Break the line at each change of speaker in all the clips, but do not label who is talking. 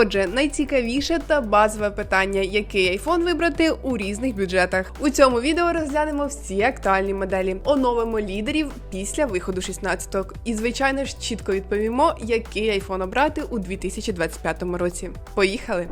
Отже, найцікавіше та базове питання, який iPhone вибрати у різних бюджетах. У цьому відео розглянемо всі актуальні моделі, оновимо лідерів після виходу 16-ок. І, звичайно ж, чітко відповімо, який iPhone обрати у 2025 році. Поїхали!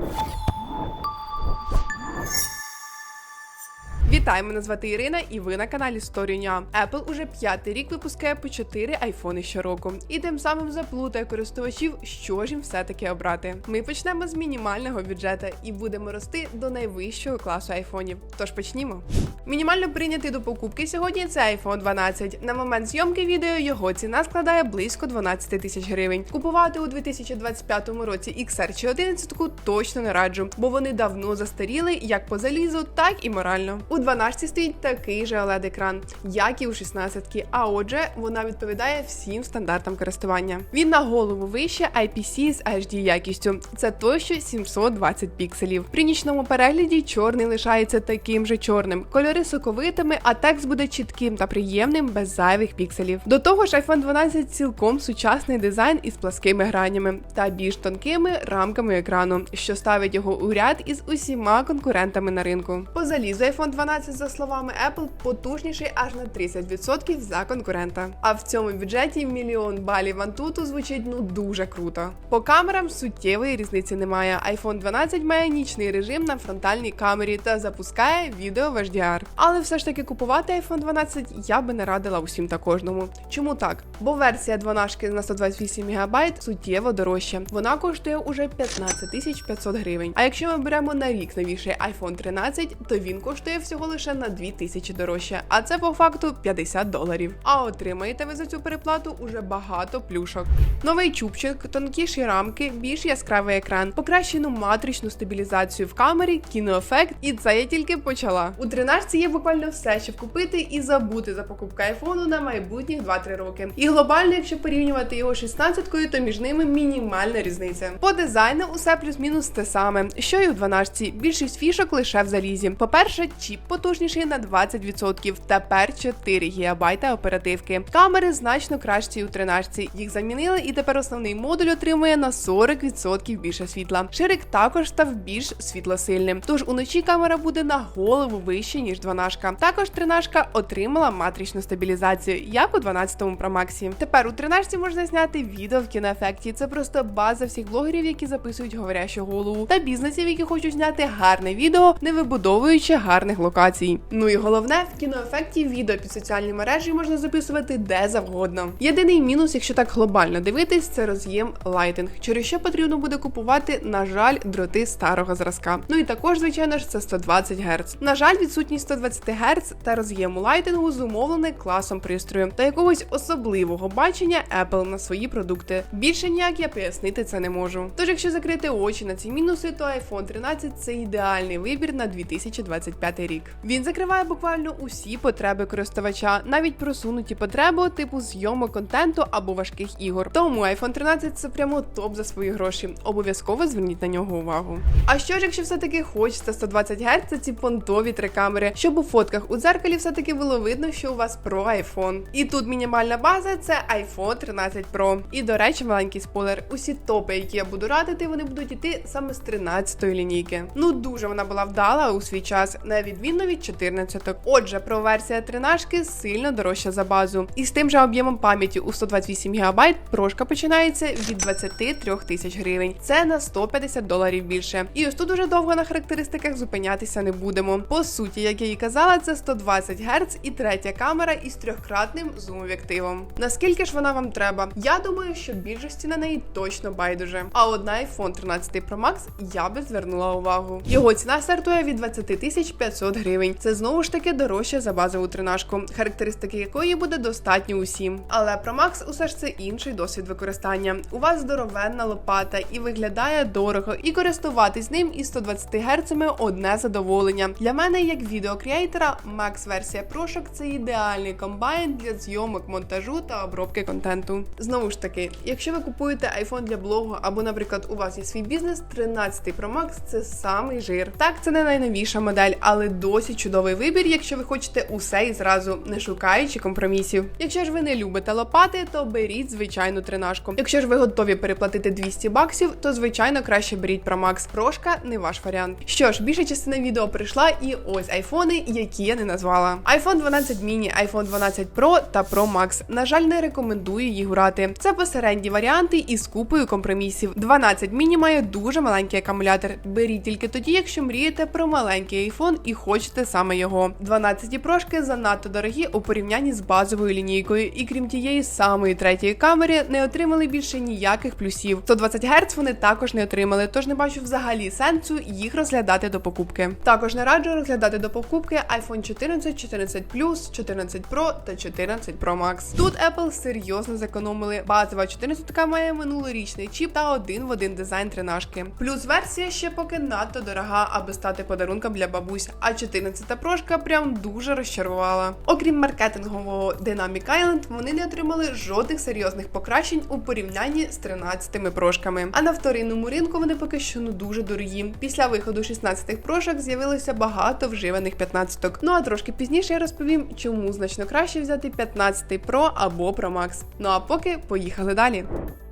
Вітаю, мене звати Ірина, і ви на каналі Сторіня. Apple уже п'ятий рік випускає по 4 айфони щороку, і тим самим заплутає користувачів, що ж їм все-таки обрати. Ми почнемо з мінімального бюджету і будемо рости до найвищого класу айфонів. Тож почнімо. Мінімально прийнятий до покупки сьогодні це iPhone 12. На момент зйомки відео його ціна складає близько 12 тисяч гривень. Купувати у 2025 році XR чи 11 точно не раджу, бо вони давно застаріли як по залізу, так і морально. У 12 стоїть такий же oled екран як і у 16 а отже, вона відповідає всім стандартам користування. Він на голову вище IPC з HD якістю. Це той, що 720 пікселів. При нічному перегляді чорний лишається таким же чорним, кольори соковитими, а текст буде чітким та приємним без зайвих пікселів. До того ж, iPhone 12 цілком сучасний дизайн із пласкими гранями та більш тонкими рамками екрану, що ставить його у ряд із усіма конкурентами на ринку. По залізу iPhone 12, за словами Apple, потужніший аж на 30% за конкурента. А в цьому бюджеті мільйон балів Antutu звучить ну дуже круто. По камерам суттєвої різниці немає. iPhone 12 має нічний режим на фронтальній камері та запускає відео в HDR. Але все ж таки купувати iPhone 12 я би не радила усім та кожному. Чому так? Бо версія 12 на 128 ГБ суттєво дорожча. Вона коштує уже 15 тисяч 500 гривень. А якщо ми беремо на рік новіший iPhone 13, то він коштує всього лише на 2 тисячі дорожче, а це по факту 50 доларів. А отримаєте ви за цю переплату уже багато плюшок. Новий чубчик, тонкіші рамки, більш яскравий екран, покращену матричну стабілізацію в камері, кіноефект, і це я тільки почала. У 13 є буквально все, щоб купити і забути за покупку айфону на майбутніх 2-3 роки. І глобально, якщо порівнювати його 16-кою, то між ними мінімальна різниця. По дизайну усе плюс-мінус те саме, що і у 12. Більшість фішок лише в залізі. По-перше, чіп потужніший на 20%, тепер 4 ГБ оперативки. Камери значно кращі у 13. Їх замінили, і тепер основний модуль отримує на 40% більше світла. Ширик також став більш світлосильним. Тож уночі камера буде на голову вище, ніж 12. Також 13 отримала матричну стабілізацію, як у 12 Pro Max. Тепер у 13 можна зняти відео в кіноефекті. Це просто база всіх блогерів, які записують говорящу голову, та бізнесів, які хочуть зняти гарне відео, не вибудовуючи гарних локацій. Ну і головне, в кіноефекті відео під соціальні мережі можна записувати де завгодно. Єдиний мінус, якщо так глобально дивитись, це роз'єм лайтинг, через що потрібно буде купувати, на жаль, дроти старого зразка. Ну і також, звичайно ж, це 120 Гц. На жаль, відсутність 120 Гц та роз'єму лайтингу зумовлений класом пристрою та якогось особливого бачення Apple на свої продукти. Більше ніяк я пояснити це не можу. Тож, якщо закрити очі на ці мінуси, то iPhone 13 це ідеальний вибір на 2025 рік. Він закриває буквально усі потреби користувача, навіть просунуті потреби, типу зйомок контенту або важких ігор. Тому iPhone 13 це прямо топ за свої гроші. Обов'язково зверніть на нього увагу. А що ж, якщо все-таки хочеться 120 Гц, це ці понтові три камери, щоб у фотках у дзеркалі все-таки було видно, що у вас про iPhone. І тут мінімальна база це iPhone 13 Pro. І до речі, маленький спойлер. Усі топи, які я буду радити, вони будуть іти саме з 13-ї лінійки. Ну дуже вона була вдала у свій час, на відміну від 14 Отже, про версія 13 сильно дорожча за базу. І з тим же об'ємом пам'яті у 128 ГБ прошка починається від 23 тисяч гривень. Це на 150 доларів більше. І ось тут уже довго на характеристиках зупинятися не будемо. По суті, як я і казала, це 120 Гц і третя камера із трьохкратним зум-об'єктивом. Наскільки ж вона вам треба? Я думаю, що більшості на неї точно байдуже. А от на iPhone 13 Pro Max я би звернула увагу. Його ціна стартує від 20 тисяч 500 гривень. Це знову ж таки дорожче за базову тринашку, характеристики якої буде достатньо усім. Але Pro Max усе ж це інший досвід використання. У вас здоровенна лопата і виглядає дорого, і користуватись ним із 120 Гц одне задоволення. Для мене, як відеокреатора, Max версія прошок це ідеальний комбайн для зйомок, монтажу та обробки контенту. Знову ж таки, якщо ви купуєте iPhone для блогу, або, наприклад, у вас є свій бізнес, 13 Pro Max це самий жир. Так, це не найновіша модель, але досі досить чудовий вибір, якщо ви хочете усе і зразу, не шукаючи компромісів. Якщо ж ви не любите лопати, то беріть звичайну тринашку. Якщо ж ви готові переплатити 200 баксів, то звичайно краще беріть Pro. Прошка не ваш варіант. Що ж, більша частина відео прийшла, і ось айфони, які я не назвала. iPhone 12 mini, iPhone 12 Pro та Pro Max. На жаль, не рекомендую їх брати. Це посередні варіанти із купою компромісів. 12 mini має дуже маленький акумулятор. Беріть тільки тоді, якщо мрієте про маленький iPhone і хочете саме його. 12 прошки занадто дорогі у порівнянні з базовою лінійкою, і крім тієї самої третьої камери, не отримали більше ніяких плюсів. 120 Гц вони також не отримали, тож не бачу взагалі сенсу їх розглядати до покупки. Також не раджу розглядати до покупки iPhone 14, 14 Plus, 14 Pro та 14 Pro Max. Тут Apple серйозно зекономили. Базова 14 має минулорічний чіп та один в один дизайн тринашки. Плюс версія ще поки надто дорога, аби стати подарунком для бабусь. А 14 прошка прям дуже розчарувала. Окрім маркетингового Dynamic Island, вони не отримали жодних серйозних покращень у порівнянні з 13 прошками. А на вторинному ринку вони поки що ну дуже дорогі. Після виходу 16 прошок з'явилося багато вживаних 15-ок. Ну а трошки пізніше я розповім, чому значно краще взяти 15 Pro або Pro Max. Ну а поки поїхали далі.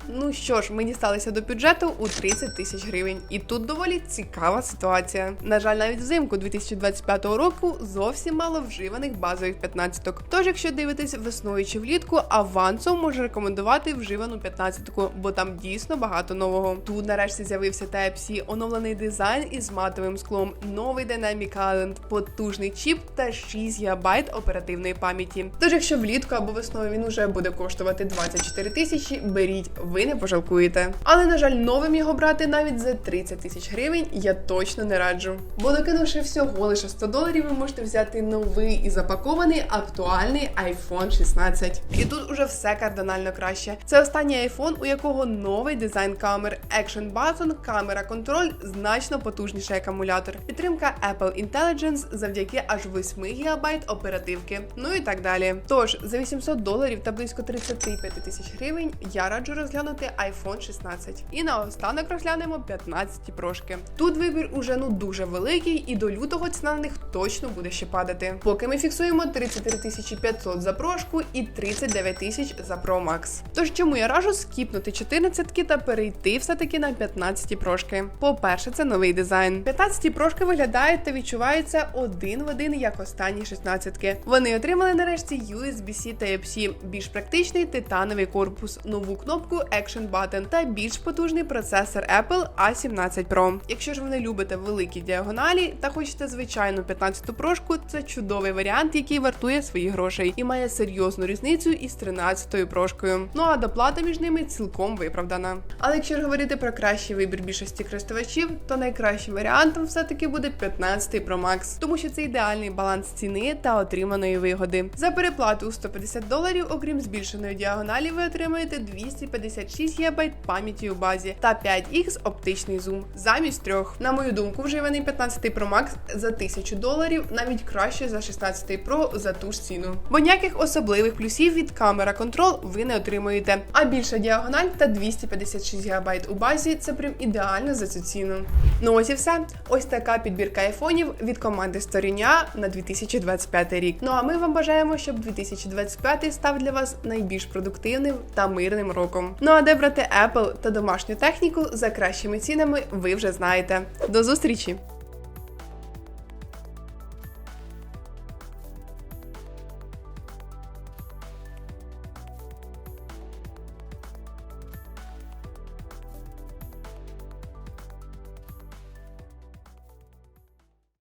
Ну що ж, ми дісталися до бюджету у 30 тисяч гривень, і тут доволі цікава ситуація. На жаль, навіть взимку 2025 року зовсім мало вживаних базових 15-ок. Тож, якщо дивитесь весною чи влітку, авансом можу рекомендувати вживану 15-ку, бо там дійсно багато нового. Тут нарешті з'явився Type-C, оновлений дизайн із матовим склом, новий Dynamic Island, потужний чіп та 6 ГБ оперативної пам'яті. Тож, якщо влітку або весною він уже буде коштувати 24 тисячі, беріть ви не пожалкуєте. Але на жаль, новим його брати навіть за 30 тисяч гривень я точно не раджу. Бо докинувши всього лише 100 доларів, ви можете взяти новий і запакований актуальний iPhone 16. І тут уже все кардинально краще. Це останній iPhone, у якого новий дизайн камер, Action Button, камера контроль, значно потужніший акумулятор, підтримка Apple Intelligence завдяки аж 8 ГБ оперативки. Ну і так далі. Тож за 800 доларів та близько 35 тисяч гривень я раджу розглянути iPhone 16. І наостанок розглянемо 15 прошки. Тут вибір уже ну дуже великий, і до лютого ціна на них точно буде ще падати. Поки ми фіксуємо 33 500 за прошку і 39 тисяч за Pro Max. Тож чому я раджу скіпнути 14 та перейти все-таки на 15 прошки? По-перше, це новий дизайн. 15 прошки виглядають та відчуваються один в один, як останні 16 -ки. Вони отримали нарешті USB-C Type-C, більш практичний титановий корпус, нову кнопку Action Button та більш потужний процесор Apple A17 Pro. Якщо ж ви не любите великі діагоналі та хочете звичайну 15-ту прошку, це чудовий варіант, який вартує своїх грошей і має серйозну різницю із 13-ю прошкою. Ну а доплата між ними цілком виправдана. Але якщо ж говорити про кращий вибір більшості користувачів, то найкращим варіантом все-таки буде 15-й Pro Max, тому що це ідеальний баланс ціни та отриманої вигоди. За переплату у 150 доларів, окрім збільшеної діагоналі, ви отримаєте 256 ГБ пам'яті у базі та 5X оптичний зум замість трьох. На мою думку, вживаний 15 Pro Max за 1000 доларів навіть краще за 16 Pro за ту ж ціну. Бо ніяких особливих плюсів від камера контрол ви не отримуєте. А більша діагональ та 256 ГБ у базі це прям ідеально за цю ціну. Ну ось і все. Ось така підбірка айфонів від команди Сторіня на 2025 рік. Ну а ми вам бажаємо, щоб 2025 став для вас найбільш продуктивним та мирним роком. Ну а де брати Apple та домашню техніку за кращими цінами, ви вже знаєте. До зустрічі!